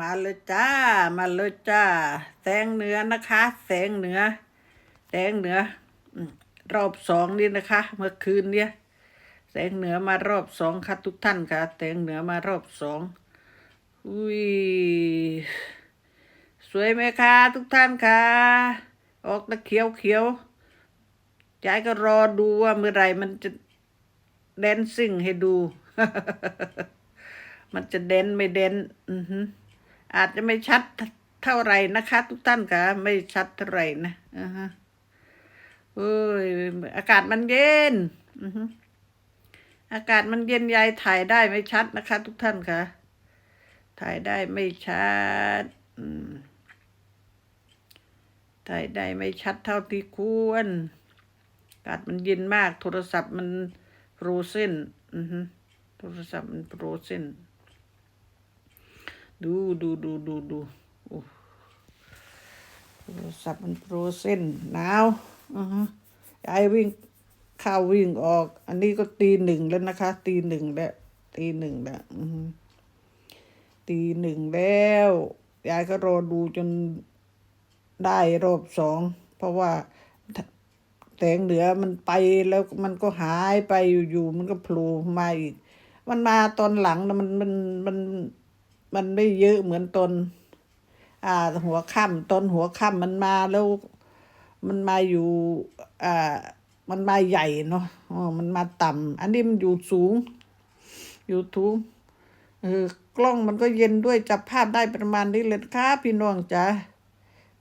มาเลยจ้า มาเลยจ้าแสงเหนือนะคะ แสงเหนือ แสงเหนือรอบสองนี่นะคะ เมื่อคืนเนี่ยแสงเหนือมารอบสองค่ะทุกท่านค่ะ แสงเหนือมารอบสองอุ้ยสวยไหมคะทุกท่านค่ะ ออกตะเขียวเขียวยายก็รอดูว่าเมื่อไหรมันจะแดนซิ่งให้ดู มันจะเด่นไม่เด่นอือหื อาจจะไม่ชัดเท่าไหร่นะคะ ทุกท่านค่ะไม่ชัดเท่าไหร่นะอือฮะเอ้ยอากาศมันเย็นอือหือากาศมันเย็นยายถ่ายได้ไม่ชัดนะคะ ทุกท่านค่ะถ่ายได้ไม่ชัดถ่ายได้ไม่ชัดเท่าที่ควร อากาศมันเย็นมาก โทรศัพท์มันโปรเซนอือหือโทรศัพท์มันโปรเซน ดูดูดูดูดูโอ้โทรศัพท์มันโปรเซนหนาวอือฮะยายวิ่งเข้าวิ่งออก อันนี้ก็ตีหนึ่งแล้วนะคะ ตีหนึ่งแล้วตีหนึ่งแล้วอือฮึตีหนึ่งแล้วยายก็รอดูจนได้รอบสองเพราะว่าแสงเหนือมันไปแล้วมันก็หายไปอยู่ๆมันก็โผล่มาอีก มันมาตอนหลังนะมันมันมัน มันไม่เยอะเหมือนตอนอ่าหัวค่ำตอนหัวค่ำมันมาแล้วมันมาอยู่อ่ามันมาใหญ่เนาะอ๋อมันมาต่ำอันนี้มันอยู่สูง อยู่ทูงเออกล้องมันก็เย็นด้วยจับภาพได้ประมาณนี้เลยนะคะพี่น้องจ้า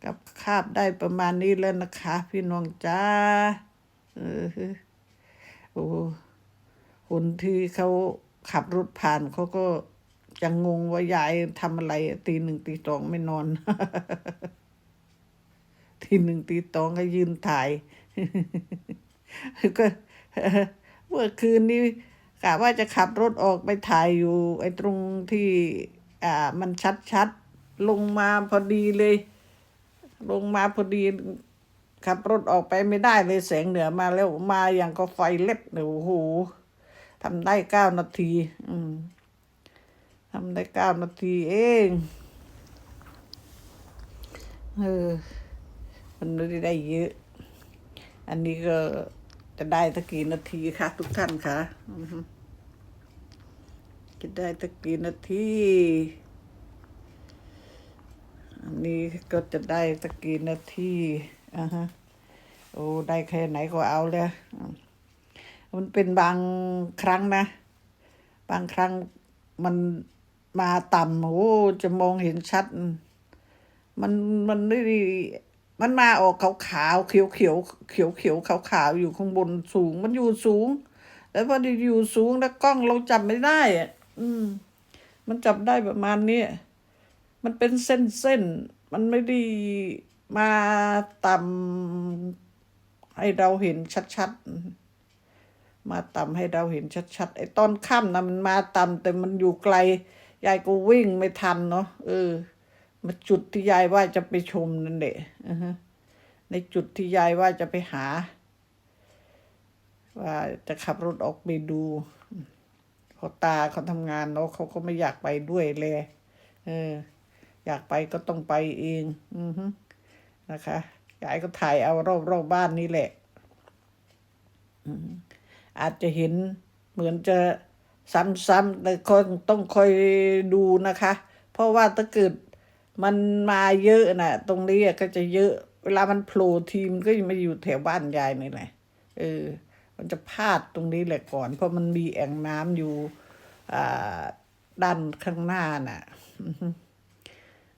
กับภาพได้ประมาณนี้แล้วนะคะ พี่น้องจ้าเออโอ้คนที่เขาขับรถผ่านเขาก็ จะงงว่ายายทำอะไรตีหนึ่งตีสองไม่นอน ตีหนึ่งตีสองก็ยืนถ่าย ก็เมื่อคืนนี้กะว่าจะขับรถออกไปถ่ายอยู่ ไอ้ตรงที่อ่ามันชัดๆ ลงมาพอดีเลย ลงมาพอดี ขับรถออกไปไม่ได้เลยแสงเหนือมาแล้วมาอย่างก็ไฟเล็บเนี่ยโอ้โหทำได้เก้านาที อืม ทำได้เก้านาทีเอง เออ มันไม่ได้เยอะ อันนี้ก็จะได้ตะกี่นาทีคะทุกท่านคะจะได้ตะกี่นาที อันนี้ก็จะได้ตะกี่นาทีอ่าฮะ โอ้ ได้แค่ไหนก็เอาเลยมันเป็นบางครั้งนะ บางครั้งมัน มาต่ำโอ้จะมองเห็นชัด มันมันไม่ด้มันมาออกขาวขาวๆเขียวเขียวเขียวเขียวขาวขาวอยู่ข้างบนสูง มันอยู่สูง แล้วพอดีอยู่สูงแล้วกล้องเราจับไม่ได้อะอืม มันจับได้ประมาณนี้มันเป็นเส้นเส้นๆมันไม่ได้มาต่ำให้เราเห็นชัดๆ มาต่ำให้เราเห็นชัดๆไอ้ตอนค่ำนะมันมาต่ำแต่มันอยู่ไกล ยายก็วิ่งไม่ทันเนาะเออ มาจุดที่ยายว่าจะไปชมนั่นแหละในจุดที่ยายว่าจะไปหา ว่าจะขับรถออกไปดูเพอตาเขาทำงานเนาะเขาก็ไม่อยากไปด้วยเลยเออ อยากไปก็ต้องไปเอง อือฮึนะคะยายก็ถ่ายเอารอบรอบบ้านนี่แหละอาจจะเห็นเหมือนจะ ซ้ำๆแต่คงต้องคอยดูนะคะ เพราะว่าถ้าเกิดมันมาเยอะน่ะตรงนี้ก็จะเยอะ เวลามันโผล่ทีมนก็ยังมาอยู่แถวบ้านยายนี่แหละเออ มันจะพลาดตรงนี้แหละก่อน เพราะมันมีแอ่งน้ำอยู่อ่าด้านข้างหน้าน่ะ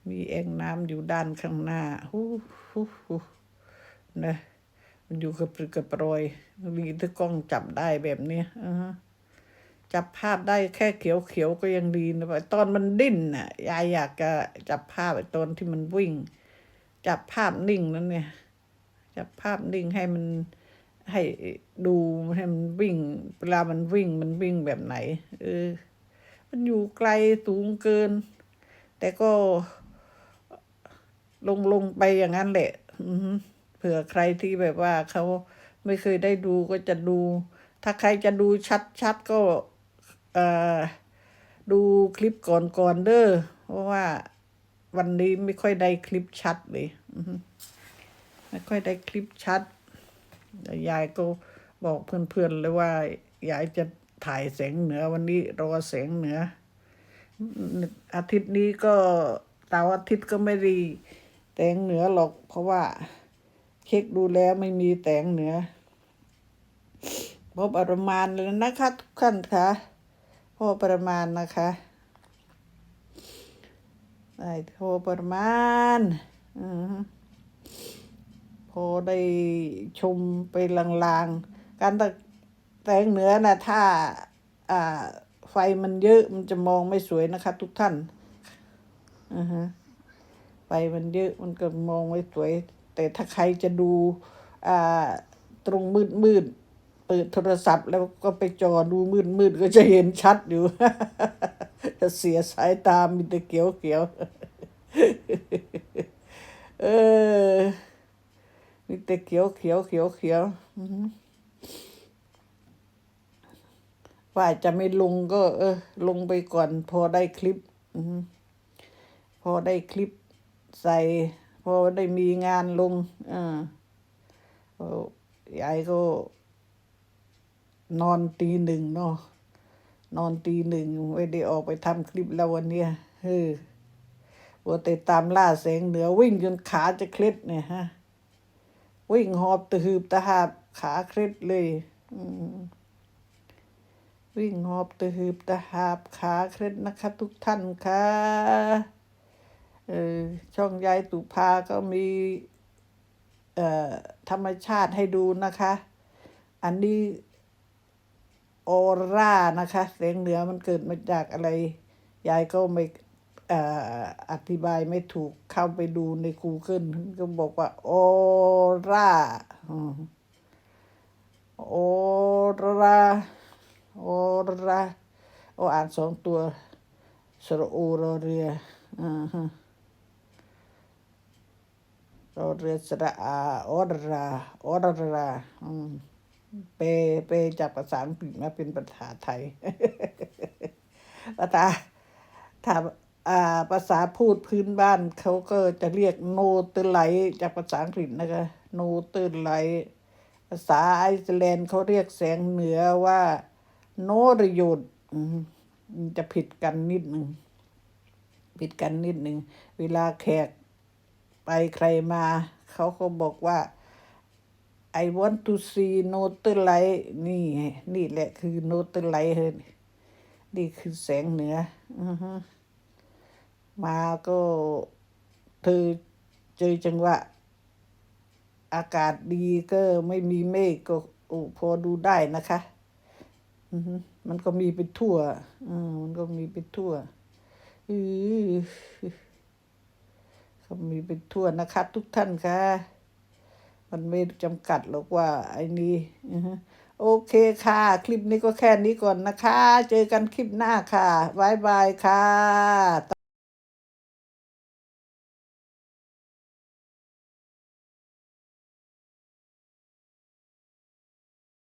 มีแอ่งน้ำอยู่ด้านข้างหน้าฮู้ฮู้ฮู้นะมันอยู่กับปรึกกับปรอยมีถ้ากล้องจับได้แบบนี้อ่า จับภาพได้แค่เขียวเขียวๆก็ยังดีนะแต่ตอนมันดิ้นน่ะ ยายอยากจะจับภาพไอ้ตอนที่มันวิ่ง จับภาพนิ่งนั้นเนี่ย จับภาพนิ่งให้มันให้ดูให้มันวิ่ง เวลามันวิ่งมันวิ่งแบบไหน เออ มันอยู่ไกลสูงเกิน แต่ก็ลงลงไปอย่างนั้นแหละอือฮึเผื่อใครที่แบบว่าเขาไม่เคยได้ดูก็จะดู ถ้าใครจะดูชัดๆก็ ดูคลิปก่อนๆเด้อเพราะว่าวันนี้ไม่ค่อยได้คลิปชัดเลยไม่ค่อยได้คลิปชัดยายก็บอกเพื่อนๆเลยว่ายายจะถ่ายแสงเหนือวันนี้รอแสงเหนือ อาทิตย์นี้ก็เสาร์อาทิตย์ก็ไม่ด้แสงเหนือหรอก เพราะว่าเช็คดูแล้วไม่มีแสงเหนือพอรมาณเลยนะคะทุกท่านค่ะ พอประมาณนะคะได้พอประมาณอือฮึพอได้ชมไปลางๆ การตะแสงเหนือนะถ้า อ่า ไฟมันเยอะมันจะมองไม่สวยนะคะ ทุกท่านอือฮะไฟมันเยอะมันก็มองไม่สวย แต่ถ้าใครจะดู อ่า ตรงมืดมืดๆ เปิดโทรศัพท์แล้วก็ไปจอดูมืดมืดๆก็จะเห็นชัดอยู่จะเสียสายตามีแต่เขียวเขียวเออมีแต่เขียวเขียวเขียวเขียวอือฮึว่าจะไม่ลงก็ เออ ลงไปก่อนพอได้คลิปอือพอได้คลิปใส่ พอได้มีงานลงอ่าโอ้ยายก็ นอนตีหนึ่งเนาะนอนตีหนึ่งไม่ได้ออกไปทำคลิปแล้ววันเนี้ยเฮ้อวัวแต่ตามล่าแสงเหนือวิ่งจนขาจะเคล็ดเนี่ยฮะ วิ่งหอบตะหืบตะหาบขาเคล็ดเลยอืมวิ่งหอบตะหืบตะหาบขาเคล็ดนะคะ ทุกท่านค่ะเออช่องยายตุภาก็มี เอ่อธรรมชาติให้ดูนะคะ อันนี้ ออร่านะคะแสงเหนือมันเกิดมาจากอะไร ยายก็ไม่อ่ออธิบายไม่ถูกเข้าไปดูใน Google ก็บอกว่าออร่าอออร่าออร่าโออ่านสองตัวสระอูรอเรืออ่าฮะรอเรือสระอาออราออราอืม เปเปจากภาษาอังกฤษมาเป็นภาษาไทย ภาษาถ้าอ่าภาษาพูดพื้นบ้านเขาก็จะเรียกโนเตอร์ไลจากภาษาอังกฤษนะคะโนเตอร์ไลภาษาไอซ์แลนด์เขาเรียกแสงเหนือว่าโนรยดจะผิดกันนิดหนึ่งผิดกันนิดหนึ่งเวลาแขกไปใครมา เขาก็บอกว่า I want to see Northern Light นี่ นี่แหละคือ Northern Light เฮ้ยนี่คือแสงเหนืออือฮึมาก็เธอเจอจังหวะ อากาศดีก็ไม่มีเมฆก็โอ้พอดูได้นะคะอือฮึมันก็มีไปทั่วอืมมันก็มีไปทั่วอือเขามีเป็นทั่วนะคะ ทุกท่านค่ะ มันไม่จำกัดหรอกว่าไอ้นี้โอเคค่ะ คลิปนี้ก็แค่นี้ก่อนนะคะ เจอกันคลิปหน้าค่ะบายบายค่ะ